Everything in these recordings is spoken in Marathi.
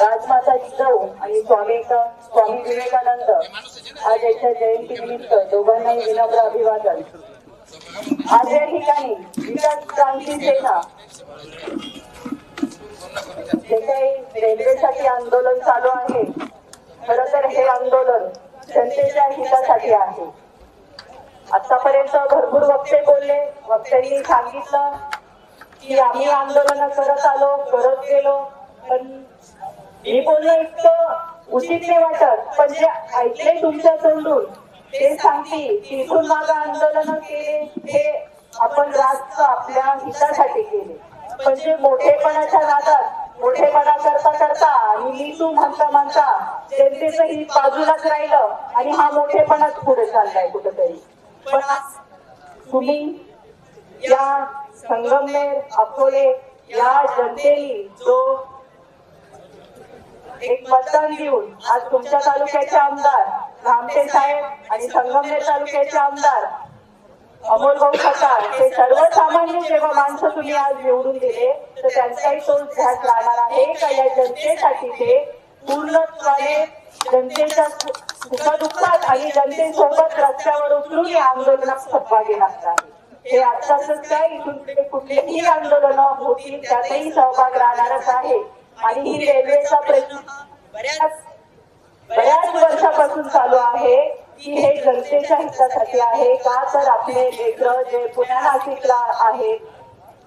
राजमाता जिजाऊ आणि स्वामी स्वामी विवेकानंद आज याच्या जयंतीनिमित्त दोघांनाही विनम्र अभिवादन. आज या ठिकाणी विकास क्रांती सेना जे काही रेल्वेसाठी आंदोलन चालू आहे. खर तर हे आंदोलन जनतेच्या हितासाठी आहे. आतापर्यंत भरपूर वक्ते बोलले. वक्त्यांनी सांगितलं की आम्ही आंदोलन करत आलो करत गेलो पण मी बोललो इतकं उचित नाही वाटत. पण जे ऐकले तुमच्या तोंडून ते सांगते तिथून इथून आंदोलन केले हे आपण रास्त आपल्या हितासाठी केले. पण जे मोठेपणाच्या नादात मोठेपणा करता करता आणि मी तू म्हणता म्हणता जनतेच हित बाजूलाच राहिलं आणि हा मोठेपणाच पुढे चाललाय कुठेतरी. पण तुम्ही या संगमनेर अकोले या जनतेने जो एक मतदान देऊन आज तुमच्या तालुक्याचे आमदार रामटे साहेब आणि संगमनेर तालुक्याचे आमदार अमोल भाऊ खताळ हे सर्वसामान्य जेव्हा माणसं तुम्ही आज निवडून दिले तर त्यांचाही तो ध्यास लागणार आहे का? या जनतेसाठी ते पूर्णत्वाने जनतेच्या सुखदुःखात आणि जनतेसोबत रस्त्यावर उतरून या आंदोलनात सहभागी लागतात हे आत्ताच काय इथून कुठलेही आंदोलन होतील त्यातही सहभाग राहणारच आहे. आणि ही रेल्वेचा प्रश्न बऱ्याच बऱ्याच वर्षापासून चालू आहे. की हे जनतेच्या हितासाठी आहे का तर आपले लेकर जे पुण्या नाशिकला आहेत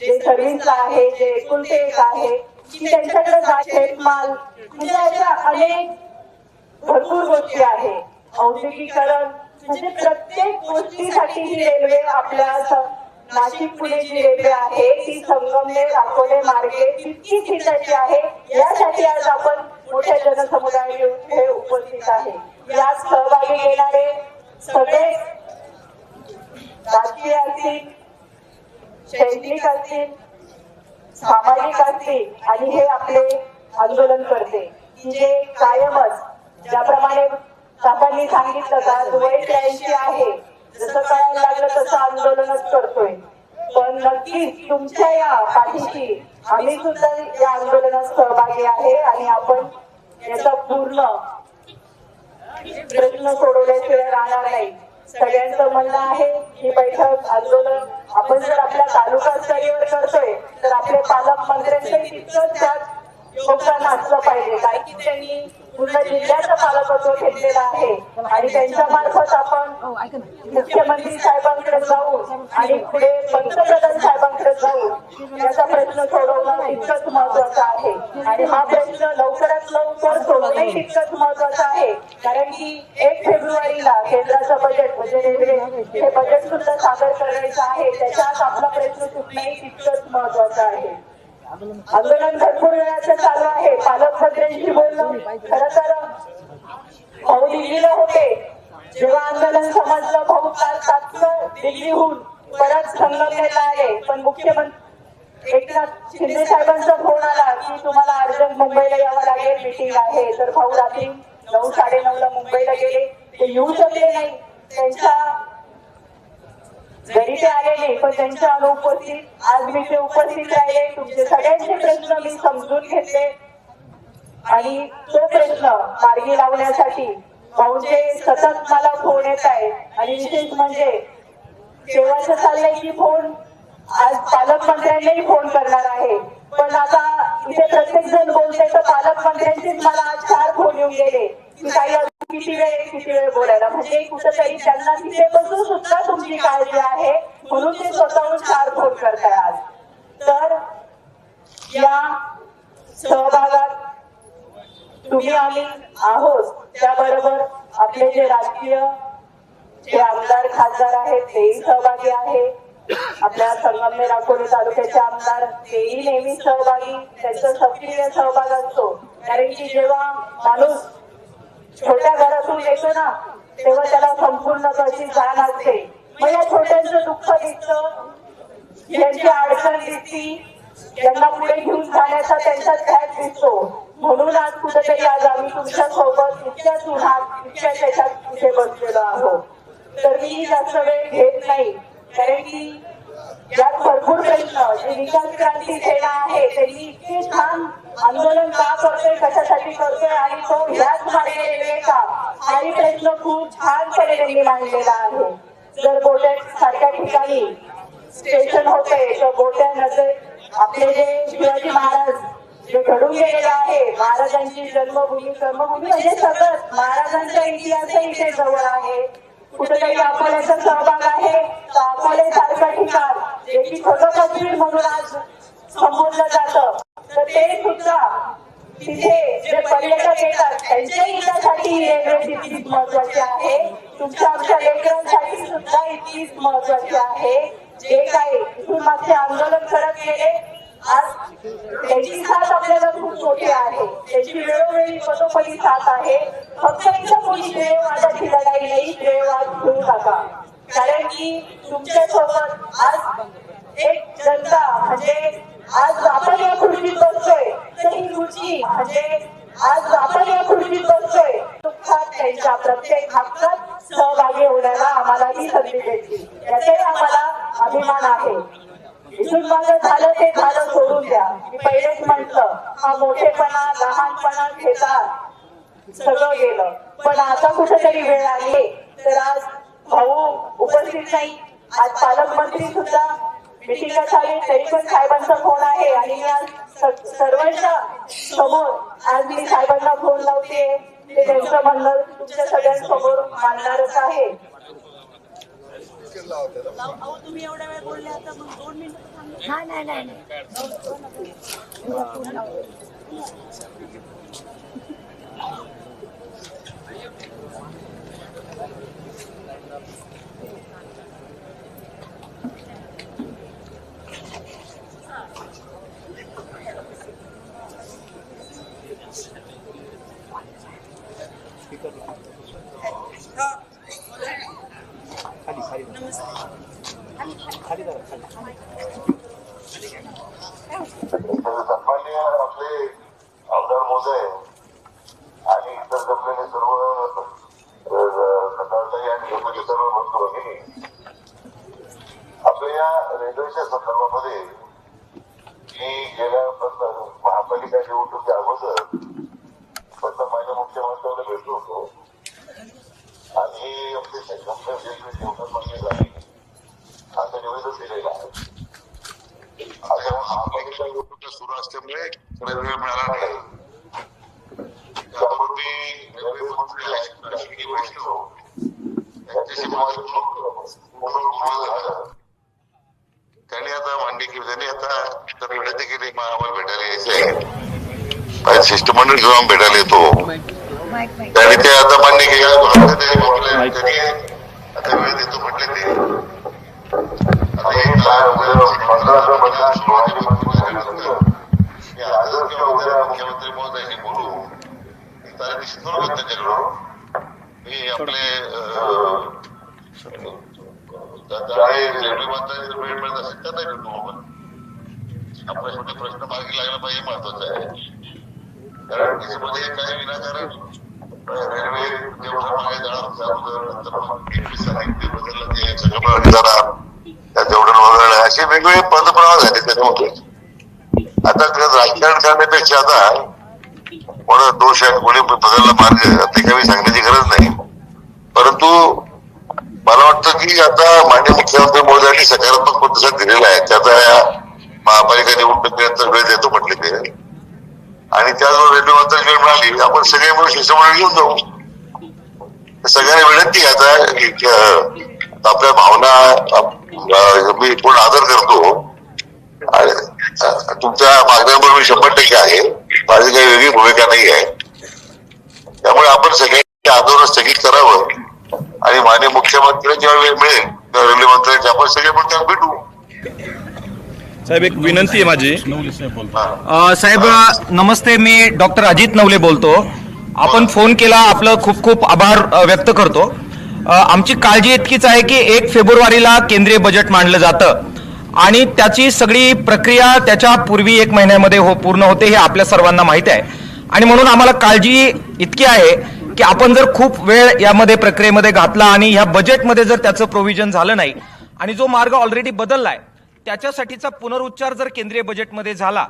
जे सर्व्हिसला आहे जे एकुलते एक आहे की त्यांच्याकडे शेतमाल म्हणजे अशा अनेक भरपूर गोष्टी आहे. औद्योगिकरण म्हणजे प्रत्येक गोष्टीसाठी ही रेल्वे आपल्या नाशिक पुणे जी रेल्वे आहे ती संगमनेर अकोले मार्गे तितकीच हिताची आहे. यासाठी आज आपण मोठ्या जनसमुदाय हे उपस्थित आहे. यात सहभागी घेणारे सगळे राजकीय असतील शैक्षणिक असतील सामाजिक असतील आणि हे आपले आंदोलन करते. की जे कायमच. ज्याप्रमाणे काकांनी सांगितलं का वय त्र्याऐंशी आहे. जसं कळायला असं आंदोलनच करतोय. पण नक्कीच तुमच्या या पाठीशी आम्ही सुद्धा या आंदोलनात सहभागी आहे आणि आपण याचा पूर्ण प्रश्न सोडवल्याशिवाय राहणार नाही. सगळ्यांचं म्हणणं आहे ही बैठक आंदोलन आपण जर आपल्या तालुका स्तरीवर करतोय तर आपले पालकमंत्र्यांचंही तितकंच त्यात योगदान असलं पाहिजे. कारण की त्यांनी पूर्ण जिल्ह्याचं पालकत्व घेतलेलं आहे. आणि त्यांच्या मार्फत आपण मुख्यमंत्री साहेबांकडे जाऊन आणि पुढे पंतप्रधान साहेबांकडे जाऊन याचा प्रश्न सोडवणं तितकंच महत्वाचं आहे. आणि हा प्रश्न लवकरात लवकर सोडवणे तितकंच महत्वाचं आहे. कारण की एक फेब्रुवारीला केंद्राचं बजेट म्हणजे रेल्वे हे बजेट सुद्धा सादर करायचं आहे. त्याच्यात आपला प्रश्न सुटणंही तितकंच महत्वाचं आहे. आंदोलन भरपूर वेळाचं चालू आहे. पालकमंत्र्यांशी बोलणं. खरं तर भाऊ दिल्लीला होते. जेव्हा आंदोलन समजलं भाऊ काल तात्काळ दिल्लीहून परत संगमनेरला आले. पण मुख्यमंत्री एकनाथ शिंदे साहेबांचा फोन आला की तुम्हाला अर्जंट मुंबईला यावं लागेल. मिटिंग आहे. तर भाऊ रात्री नऊ साडे नऊ ला मुंबईला गेले. ते येऊ शकले नाही. त्यांच्या घरी ते आले नाही पण त्यांच्या अनुपस्थित आज मी ते उपस्थित राहिले. तुमचे सगळ्यांचे प्रश्न मी समजून घेतले. आणि तो प्रश्न मार्गी लावण्यासाठी भाऊंचे सतत मला फोन येत आहे. आणि विशेष म्हणजे तेव्हाच चाललंय की फोन आज पालकमंत्र्यांनाही फोन करणार आहे. पण आता इथे प्रत्येक जण बोलते तर पालकमंत्र्यांचीच मला आज चार फोन येऊन गेले. की काही किती वेळ किती वेळ बोलायला. म्हणजे कुठंतरी त्यांना तिथे बसून सुद्धा तुमची काळजी आहे म्हणून ते स्वतःहून चार फोन करताय आज तर या सहभागात तुम्ही आम्ही आहोत. त्याबरोबर आपले जे राजकीय जे आमदार खासदार आहेत तेही सहभागी आहे. आपल्या संगमनेर अकोले तालुक्याचे आमदार तेही नेहमी सहभागी त्यांचा सक्रिय सहभाग असतो. कारण की जेव्हा माणूस छोट्या घरातून येतो ना तेव्हा त्याला संपूर्ण त्याची जाण असते. मग या छोट्यांचं दुःख दिसत. यांची अडचण दिसती. यांना पुढे घेऊन जाण्याचा त्यांचा त्याग दिसतो. म्हणून आज कुठेतरी आज आम्ही तुमच्यासोबत इतक्याच उन्हात इतक्या त्याच्यात कुठे बसलेलो आहोत. तर मी जास्त वेळ घेत नाही कारण की यात भरपूर प्रश्न जे विकास क्रांती सेना आहे त्यांनी इतके छान आंदोलन का करतोय कशासाठी करतोय आणि तो ह्याच मार्गे रेल्वे का? हाही प्रश्न खूप छानपणे त्यांनी मांडलेला आहे. जर गोट्या सारख्या ठिकाणी स्टेशन होते तर गोट्यांमध्ये आपले जे शिवाजी महाराज जे घडून गेलेले आहे महाराजांची जन्मभूमी कर्मभूमी म्हणजे सतत महाराजांचा इतिहासही इथे जवळ आहे. कुठेतरी अकोल्याचा सहभाग आहे. तर अकोले सारखं ठिकाण जे की खोटं म्हणून आज संबोधलं जातं. तर ते सुद्धा तिथे जे पर्यटक येतात त्यांच्या हितासाठी रेल्वे तितकीच महत्वाची आहे. तुमच्या आमच्या लेकरांसाठी सुद्धा इतकीच महत्वाची आहे. जे काही इथून मागचे आंदोलन करत गेले आज त्याची साथ आपल्याला खूप मोठी आहे. त्याची वेळोवेळी पदोपदी साथ आहे. फक्त इथं कोणी श्रेयवादाची लढाई नाही श्रेयवाद घेऊ नका. कारण की तुमच्यासोबत आज एक जनता म्हणजे आज आपण या खुर्चीत बसतोय तर ही खुर्ची म्हणजे आज आपण या खुर्चीत बसतोय दुःखात त्यांच्या प्रत्येक हक्कात सहभागी होण्याला आम्हाला ही संधी भेटली याचाही आम्हाला अभिमान आहे. इथून माझं झालं ते झालं सोडून द्या. मी पहिलेच म्हंटल हा मोठेपणा लहानपणा घेतात. सगळं गेलं. पण आता कुठेतरी वेळ आली तर आज भाऊ उपस्थित नाही. आज पालकमंत्री सुद्धा मिटिंगला झाली तरी पण साहेबांचा फोन आहे आणि मी आज सर्वांच्या समोर आज मी साहेबांना फोन लावते ते त्यांचं म्हणणं तुमच्या सगळ्यांसमोर मांडणारच आहे. अहो तुम्ही एवढ्या वेळ बोलले आता मग दोन मिनिटं नाही नाही नाही. आपले आमदार आहे आणि इतर जमलेले सर्व आणि सर्व बंधू भगिनी आपल्या या रेल्वेच्या संदर्भामध्ये मी गेल्या महापालिका निवडणुकीच्या अगोदर माझ्या मुख्यमंत्र्यांना भेटलो होतो. आणि आपले शंकर रेल्वे जेवणात मागणी झाली असं निवेदन दिलेलं आहे आता महापालिका निवडणुका सुरू असल्यामुळे थोडा वेळ मिळाला नाही. त्यापूर्वी रेल्वे मंत्री अश्विनी वैष्णव माझं त्यांनी आता मांडणी केली. त्यांनी आता तर विनंती केली आम्हाला भेटायला यायचंय शिष्टमंडळ घेऊन भेटायला येतो. त्याने ते आता मान्य केलं. त्यांनी आता वेळ देतो म्हटले ते. आता एक सोळाशे मंत्री किंवा उद्या मुख्यमंत्री महोदयांनी बोलू तर निश्चित करू मी आपले रेल्वे वेळ मिळत असेल नाही भेटू आपण शेवटी प्रश्न मार्गी लागला पाहिजे महत्त्वाचा आहे कारण त्याच्यामध्ये काही विनाकारण रेल्वे जेवढं मागे जाणार त्या बदललं ते सगळं मागे त्या जेवढं वगळलं असे वेगवेगळे पदप्रवाह झाले त्याच्यामध्ये आता राजकारण करण्यापेक्षा आता कोणा दोष आहे कोणी बदलला मार्ग ते काही सांगण्याची गरज नाही. परंतु मला वाटतं की आता मान्य मुख्यमंत्री मोदयांनी सकारात्मक प्रतिसाद दिलेला आहे. त्याचा या महापालिका निवडणुकीनंतर वेळ देतो म्हटले ते. आणि त्याचबरोबर रेल्वे मंत्री वेळ मिळाली आपण सगळे मिळून शिष्टमंडळ घेऊन जाऊ. सगळ्यांना विनंती आता की, आपल्या भावना मी पूर्ण आदर करतो. आणि, तुमच्या मागण्यांबरोबर मी शंभर टक्के आहे. माझी काही वेगळी भूमिका नाही आहे. त्यामुळे आपण सगळ्यांनी आंदोलन स्थगित करावं आणि माननीय मुख्यमंत्री जेव्हा वेळ मिळेल तेव्हा रेल्वे मंत्र्यांची आपण सगळे त्याला भेटू. साहेब एक विनंती आहे माझी. साहेब नमस्ते मी डॉक्टर अजित नवले बोलतो. आपण फोन केला आपलं खूप खूप आभार व्यक्त करतो. आमची काळजी इतकीच आहे की एक फेब्रुवारीला केंद्रीय बजेट मांडलं जातं. आणि त्याची सगळी प्रक्रिया त्याच्या पूर्वी एक महिन्यामध्ये हो पूर्ण होते हे आपल्या सर्वांना माहीत आहे. आणि म्हणून आम्हाला काळजी इतकी आहे की आपण जर खूप वेळ यामध्ये प्रक्रियेमध्ये घातला आणि ह्या बजेटमध्ये जर त्याचं प्रोव्हिजन झालं नाही आणि जो मार्ग ऑलरेडी बदललाय त्याच्यासाठीचा पुनरुच्चार जर केंद्रीय बजेटमध्ये झाला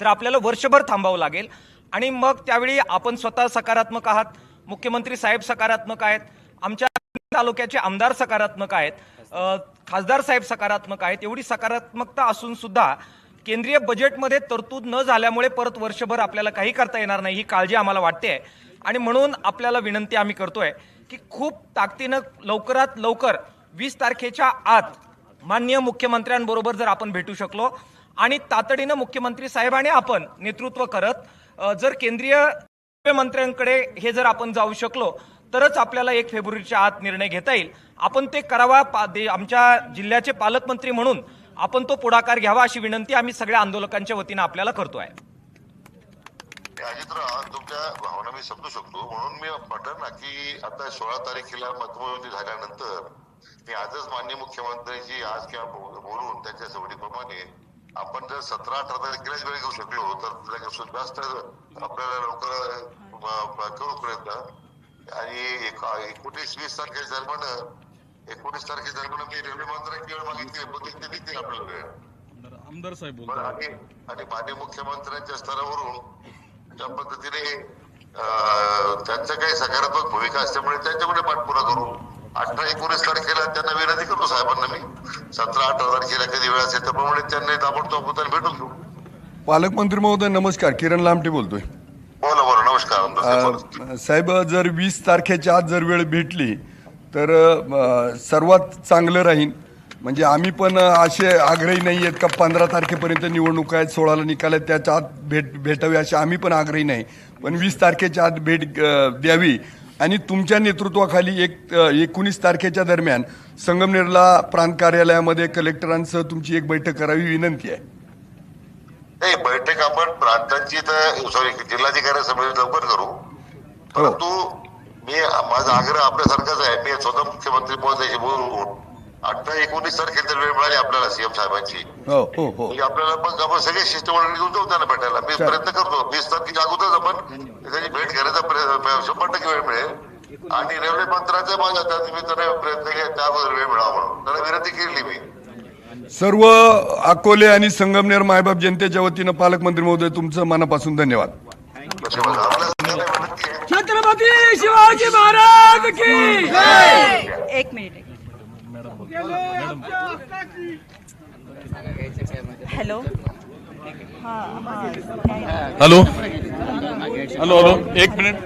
तर आपल्याला वर्षभर थांबावं लागेल. आणि मग त्यावेळी आपण स्वतः सकारात्मक आहात मुख्यमंत्री साहेब सकारात्मक आहेत आमच्या तालुक्याचे आमदार सकारात्मक आहेत खासदार साहेब सकारात्मक आहेत. एवढी सकारात्मकता असून सुद्धा केंद्रीय बजेटमध्ये तरतूद न झाल्यामुळे परत वर्षभर आपल्याला काही करता येणार नाही ही काळजी आम्हाला वाटते. आहे आणि म्हणून आपल्याला विनंती आम्ही करतोय की खूप ताकदीनं लवकरात लवकर वीस तारखेच्या आत माननीय मुख्यमंत्र्यांबरोबर जर आपण भेटू शकलो आणि तातडीनं मुख्यमंत्री साहेबाने आपण नेतृत्व करत जर केंद्रीय मंत्र्यांकडे हे जर आपण जाऊ शकलो तरच आपल्याला एक फेब्रुवारीच्या आत निर्णय घेता येईल. आपण ते करावा पा- दे- आमच्या जिल्ह्याचे पालकमंत्री म्हणून आपण तो पुढाकार घ्यावा अशी विनंती आम्ही सगळ्या आंदोलकांच्या वतीनं आपल्याला करतोय. अजितराव तुमच्या भावना मी समजू शकतो. म्हणून मी म्हटलं ना की आता सोळा तारखेला मतमोजणी झाल्यानंतर मी आजच माननीय मुख्यमंत्र्यांशी आज किंवा बोलून त्यांच्या सवडीप्रमाणे आपण जर सतरा अठरा तारखेलाच वेळ घेऊ शकलो तर जास्त आपल्याला लवकर करू प्रयत्न आणि एकोणीस वीस तारखेच्या दरम्यान एकोणीस तारखेच्या दरम्यान मी रेल्वे मंत्र्यांची वेळ मागितली पण ते देतील आपल्याला वेळ आमदार साहेब आणि आणि मान्य मुख्यमंत्र्यांच्या स्तरावरून त्या पद्धतीने अं, त्यांचं काही सकारात्मक भूमिका असल्यामुळे त्यांच्याकडे पाठपुरा करू अठरा एकोणीस तारखेला त्यांना विनंती करतो साहेबांना मी. सतरा अठरा तारखेला कधी वेळ असेल त्याप्रमाणे त्यांनी ताबडतोब भेटून घेऊ. पालकमंत्री महोदय नमस्कार. किरण लामटे बोलतोय. बोला बोला. नमस्कार. साहेब, जर वीस तारखेच्या आत जर वेळ भेटली तर सर्वात चांगलं राहील म्हणजे आम्ही पण असे आग्रही नाही आहेत का पंधरा तारखेपर्यंत निवडणूक आहेत सोळाला निकाल आहेत त्याच्या आत भेट भेटावी असे आम्ही पण आग्रही नाही. पण वीस तारखेच्या आत भेट द्यावी. आणि तुमच्या नेतृत्वाखाली एक एकोणीस तारखेच्या दरम्यान संगमनेरला प्रांत कार्यालयामध्ये कलेक्टरांसह तुमची एक बैठक करावी विनंती आहे. नाही बैठक आपण प्रांतांची तर सॉरी जिल्हाधिकाऱ्यासमोर लवकर करू. परंतु मी माझा आग्रह आपल्यासारखाच आहे. मी स्वतः मुख्यमंत्री महोदयाशी बोलून अठरा एकोणीस तारखेला जर वेळ मिळाली आपल्याला सीएम साहेबांची. हो हो हो. म्हणजे आपल्याला मग आपण सगळे शिष्टमंडळ घेऊन जाऊ त्यांना भेटायला. मी प्रयत्न करतो. वीस तारखेच्या अगोदरच आपण त्याची भेट घेण्याचा प्रयत्न शंभर टक्के वेळ मिळेल. आणि रेल्वे मंत्र्याचा माझ्या त्या निमित्ताने प्रयत्न केला त्या अगोदर वेळ मिळावा म्हणून. त्याला विनंती केली मी. सर्व अकोले आणि संगमनेर मायबाप जनतेच्या वतीनं पालकमंत्री महोदय तुमचं मनापासून धन्यवाद. छत्रपती शिवाजी महाराज की एक मिनिट. हॅलो. हा हा. हॅलो. Hello hello. एक मिनिट.